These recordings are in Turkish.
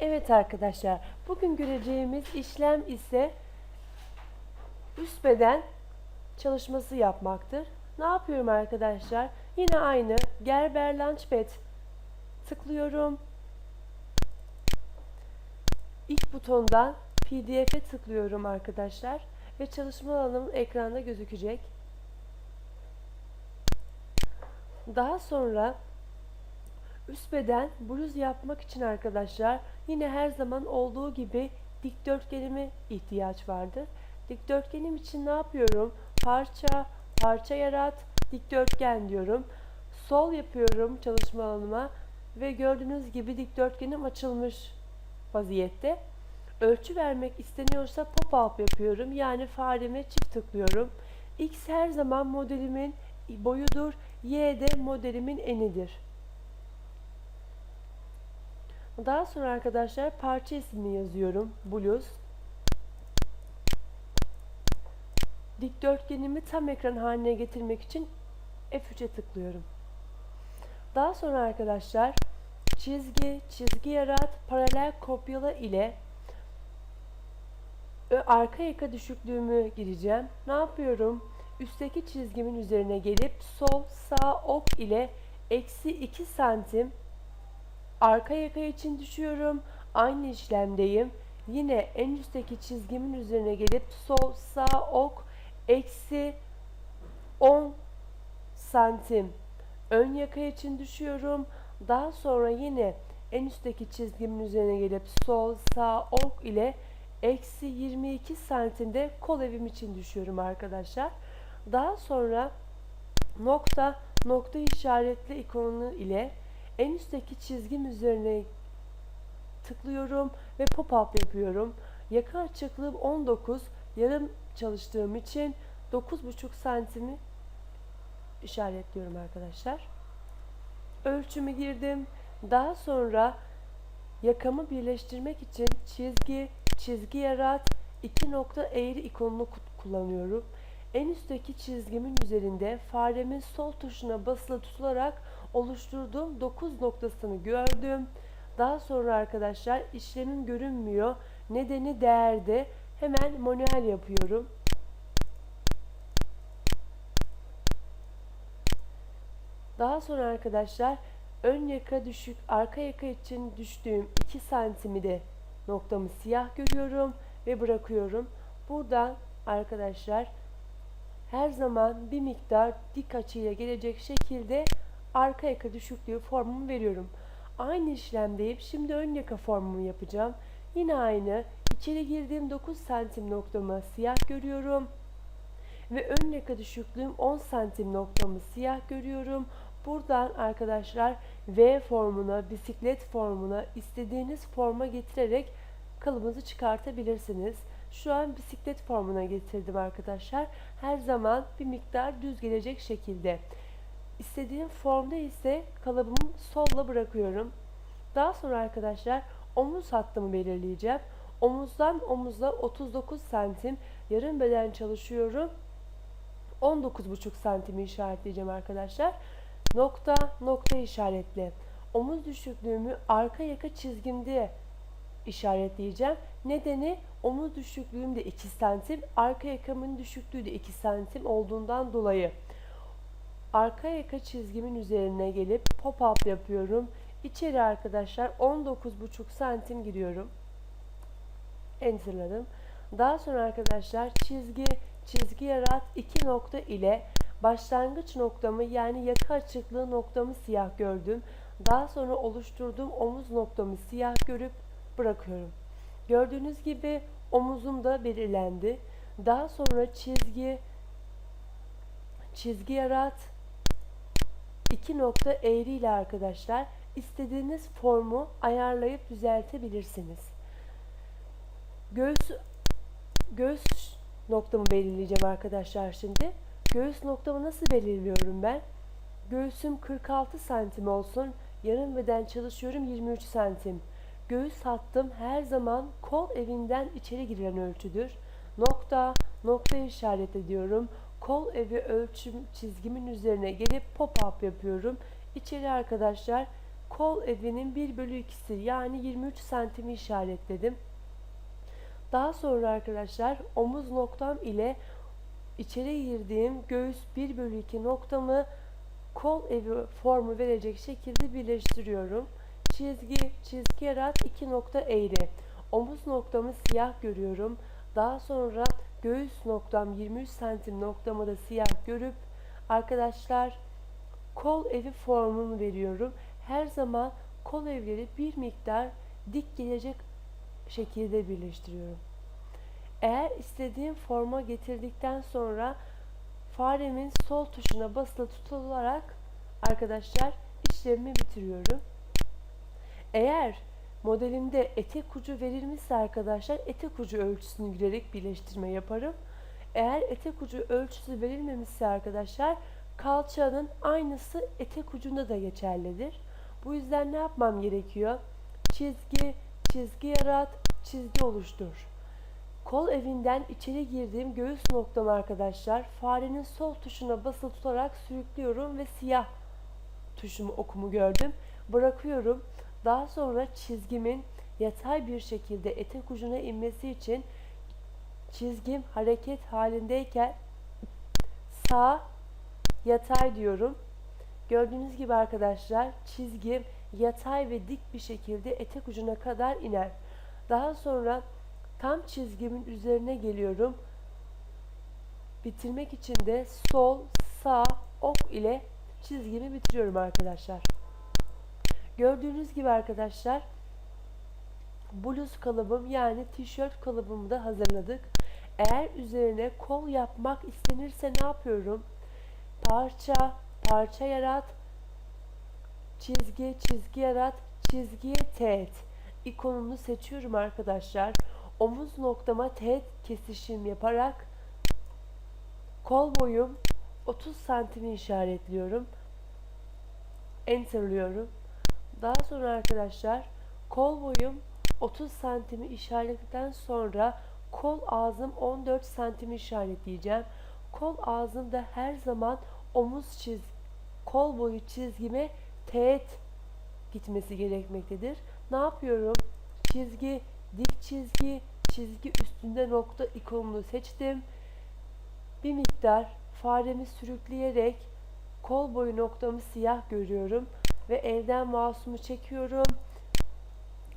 Evet arkadaşlar, bugün göreceğimiz işlem ise üst beden çalışması yapmaktır. Ne yapıyorum arkadaşlar? Yine aynı Gerber Launchpad tıklıyorum. İlk butondan PDF'e tıklıyorum arkadaşlar ve çalışma alanım ekranda gözükecek. Daha sonra üst beden bluz yapmak için arkadaşlar yine her zaman olduğu gibi dikdörtgenime ihtiyaç vardır. Dikdörtgenim için ne yapıyorum? Parça, parça yarat, dikdörtgen diyorum. Sol yapıyorum çalışma alanıma ve gördüğünüz gibi dikdörtgenim açılmış vaziyette. Ölçü vermek isteniyorsa pop-up yapıyorum. Yani fareme çift tıklıyorum. X her zaman modelimin boyudur. Y de modelimin enidir. Daha sonra arkadaşlar parça ismini yazıyorum. Bluz. Dikdörtgenimi tam ekran haline getirmek için F3'e tıklıyorum. Daha sonra arkadaşlar çizgi, çizgi yarat, paralel kopyala ile arka yaka düşüklüğümü gireceğim. Ne yapıyorum? Üstteki çizgimin üzerine gelip sol sağ ok ile eksi 2 santim arka yaka için düşüyorum. Aynı işlemdeyim. Yine en üstteki çizgimin üzerine gelip sol sağ ok eksi 10 santim ön yaka için düşüyorum. Daha sonra yine en üstteki çizgimin üzerine gelip sol sağ ok ile eksi 22 santimde kol evim için düşüyorum arkadaşlar. Daha sonra nokta nokta işaretli ikonu ile en üstteki çizgim üzerine tıklıyorum ve pop-up yapıyorum. Yaka açıklığım 19. Yarım çalıştığım için 9,5 santimi işaretliyorum arkadaşlar. Ölçümü girdim. Daha sonra yakamı birleştirmek için çizgi, çizgi yarat, iki nokta eğri ikonunu kullanıyorum. En üstteki çizgimin üzerinde faremin sol tuşuna basılı tutularak oluşturduğum 9 noktasını gördüm. Daha sonra arkadaşlar işlemim görünmüyor. Nedeni değerde. Hemen manuel yapıyorum. Daha sonra arkadaşlar ön yaka düşük, arka yaka için düştüğüm 2 santimi de noktamı siyah görüyorum ve bırakıyorum. Buradan arkadaşlar her zaman bir miktar dik açıyla gelecek şekilde arka yaka düşüklüğü formumu veriyorum. Aynı işlemdeyim. Şimdi ön yaka formumu yapacağım. Yine aynı. İçeri girdiğim 9 santim noktamı siyah görüyorum. Ve ön yaka düşüklüğüm 10 santim noktamı siyah görüyorum. Buradan arkadaşlar V formuna, bisiklet formuna istediğiniz forma getirerek kalıbınızı çıkartabilirsiniz. Şu an bisiklet formuna getirdim arkadaşlar. Her zaman bir miktar düz gelecek şekilde. İstediğim formda ise kalıbımı solla bırakıyorum. Daha sonra arkadaşlar omuz hattımı belirleyeceğim. Omuzdan omuza 39 santim yarım beden çalışıyorum. 19,5 santimi işaretleyeceğim arkadaşlar. Nokta nokta işaretle. Omuz düşüklüğümü arka yaka çizgimde işaretleyeceğim. Nedeni omuz düşüklüğüm de 2 santim, arka yakamın düşüklüğü de 2 santim olduğundan dolayı. Arka yaka çizgimin üzerine gelip pop-up yapıyorum. İçeri arkadaşlar 19,5 santim giriyorum. Enter'ladım. Daha sonra arkadaşlar çizgi, çizgi yarat 2 nokta ile başlangıç noktamı yani yaka açıklığı noktamı siyah gördüm. Daha sonra oluşturduğum omuz noktamı siyah görüp bırakıyorum. Gördüğünüz gibi omuzum da belirlendi. Daha sonra çizgi, çizgi yarat, iki nokta eğri ile arkadaşlar istediğiniz formu ayarlayıp düzeltebilirsiniz. Göğüs göğüs noktamı belirleyeceğim arkadaşlar şimdi. Göğüs noktamı nasıl belirliyorum ben? Göğsüm 46 santim olsun. Yarım beden çalışıyorum 23 santim. Göğüs hattım her zaman kol evinden içeri giren ölçüdür. Nokta, nokta işaret ediyorum. Kol evi ölçüm çizgimin üzerine gelip pop-up yapıyorum. İçeri arkadaşlar kol evinin 1 bölü 2'si yani 23 santimi işaretledim. Daha sonra arkadaşlar omuz noktam ile içeri girdiğim göğüs 1 bölü 2 noktamı kol evi formu verecek şekilde birleştiriyorum. Çizgi, çizgi yarat 2 nokta eğri. Omuz noktamı siyah görüyorum. Daha sonra göğüs noktam 23 santim noktamı da siyah görüp arkadaşlar kol evi formunu veriyorum. Her zaman kol evleri bir miktar dik gelecek şekilde birleştiriyorum. Eğer istediğim forma getirdikten sonra faremin sol tuşuna basılı tutularak arkadaşlar işlemimi bitiriyorum. Eğer modelimde etek ucu verilmişse arkadaşlar etek ucu ölçüsünü girerek birleştirme yaparım. Eğer etek ucu ölçüsü verilmemişse arkadaşlar kalçanın aynısı etek ucunda da geçerlidir. Bu yüzden ne yapmam gerekiyor? Çizgi, çizgi yarat, çizgi oluştur. Kol evinden içeri girdiğim göğüs noktam arkadaşlar farenin sol tuşuna basılı tutarak sürüklüyorum ve siyah tuşumu okumu gördüm. Bırakıyorum. Daha sonra çizgimin yatay bir şekilde etek ucuna inmesi için çizgim hareket halindeyken sağ yatay diyorum. Gördüğünüz gibi arkadaşlar çizgim yatay ve dik bir şekilde etek ucuna kadar iner. Daha sonra tam çizgimin üzerine geliyorum. Bitirmek için de sol, sağ, ok ile çizgimi bitiriyorum arkadaşlar. Gördüğünüz gibi arkadaşlar bluz kalıbım yani tişört kalıbımı da hazırladık. Eğer üzerine kol yapmak istenirse ne yapıyorum? Parça, parça yarat, çizgi, çizgi yarat, çizgiye teğet ikonunu seçiyorum arkadaşlar. Omuz noktama teğet kesişim yaparak kol boyum 30 santimi işaretliyorum. Enterliyorum. Daha sonra arkadaşlar kol boyum 30 santimi işaretledikten sonra kol ağzım 14 santimi işaretleyeceğim. Kol ağzımda her zaman omuz çiz kol boyu çizgime teğet gitmesi gerekmektedir. Ne yapıyorum? Çizgi, dik çizgi, çizgi üstünde nokta ikonunu seçtim. Bir miktar faremi sürükleyerek kol boyu noktamı siyah görüyorum ve elden mouse'umu çekiyorum.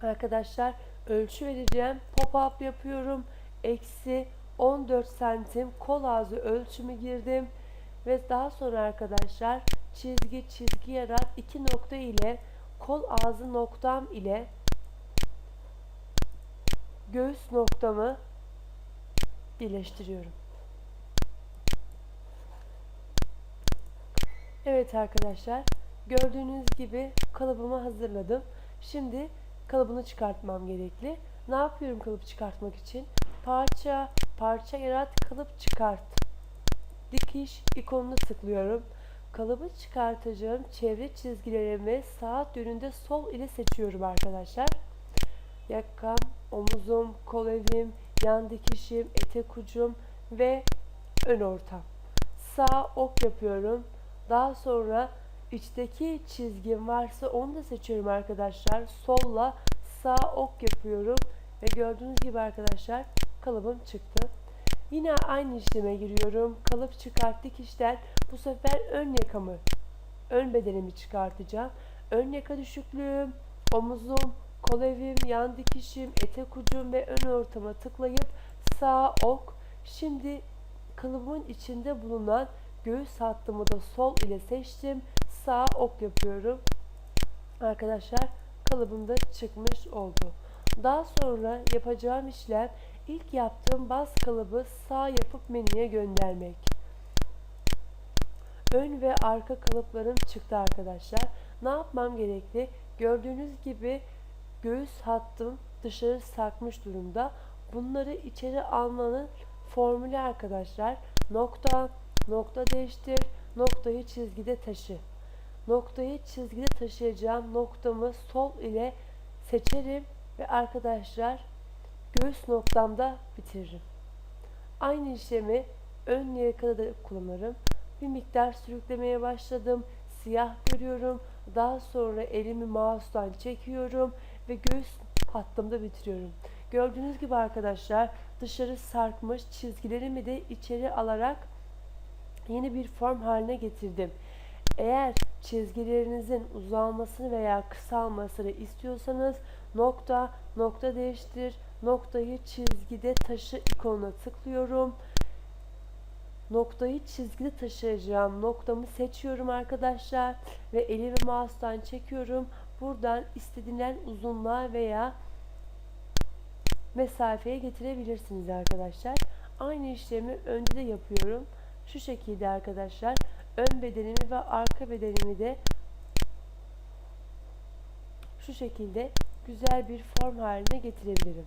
Arkadaşlar ölçü vereceğim. Pop-up yapıyorum. Eksi 14 santim kol ağzı ölçümü girdim. Ve daha sonra arkadaşlar çizgi çizgi yarat iki nokta ile kol ağzı noktam ile göğüs noktamı birleştiriyorum. Evet arkadaşlar gördüğünüz gibi kalıbımı hazırladım. Şimdi kalıbını çıkartmam gerekli. Ne yapıyorum kalıp çıkartmak için? Parça, parça yarat, kalıp çıkart. Dikiş ikonunu tıklıyorum. Kalıbı çıkartacağım çevre çizgilerimi saat yönünde sol ile seçiyorum arkadaşlar. Yakam, omuzum, kol evim, yan dikişim, etek ucum ve ön ortam. Sağ ok yapıyorum. Daha sonra içteki çizgim varsa onu da seçiyorum arkadaşlar. Solla sağ ok yapıyorum ve gördüğünüz gibi arkadaşlar kalıbım çıktı. Yine aynı işleme giriyorum. Kalıp çıkart dikişten bu sefer ön yakamı, ön bedenimi çıkartacağım. Ön yaka düşüklüğüm, omuzum, kol evim, yan dikişim, etek ucum ve ön ortama tıklayıp sağ ok. Şimdi kalıbımın içinde bulunan göğüs hattımı da sol ile seçtim. Sağ ok yapıyorum. Arkadaşlar kalıbım da çıkmış oldu. Daha sonra yapacağım işlem ilk yaptığım baz kalıbı sağ yapıp menüye göndermek. Ön ve arka kalıplarım çıktı arkadaşlar. Ne yapmam gerekli? Gördüğünüz gibi göğüs hattım dışarı sarkmış durumda. Bunları içeri almanın formülü arkadaşlar. Nokta, nokta değiştir, noktayı çizgide taşı. Noktayı çizgide taşıyacağım noktamı sol ile seçerim ve arkadaşlar göğüs noktamda bitiririm. Aynı işlemi ön yakada da kullanırım. Bir miktar sürüklemeye başladım. siyah görüyorum. Daha sonra elimi mouse'dan çekiyorum ve göğüs hattımda bitiriyorum. Gördüğünüz gibi arkadaşlar dışarı sarkmış çizgilerimi de içeri alarak yeni bir form haline getirdim. Eğer çizgilerinizin uzalmasını veya kısalmasını istiyorsanız nokta, nokta değiştir, noktayı çizgide taşı ikonuna tıklıyorum. Noktayı çizgide taşıyacağım noktamı seçiyorum arkadaşlar ve elimi mouse'dan çekiyorum. Buradan istediğinden uzunluğa veya mesafeye getirebilirsiniz arkadaşlar. Aynı işlemi önde de yapıyorum. Şu şekilde arkadaşlar ön bedenimi ve arka bedenimi de şu şekilde güzel bir form haline getirebilirim.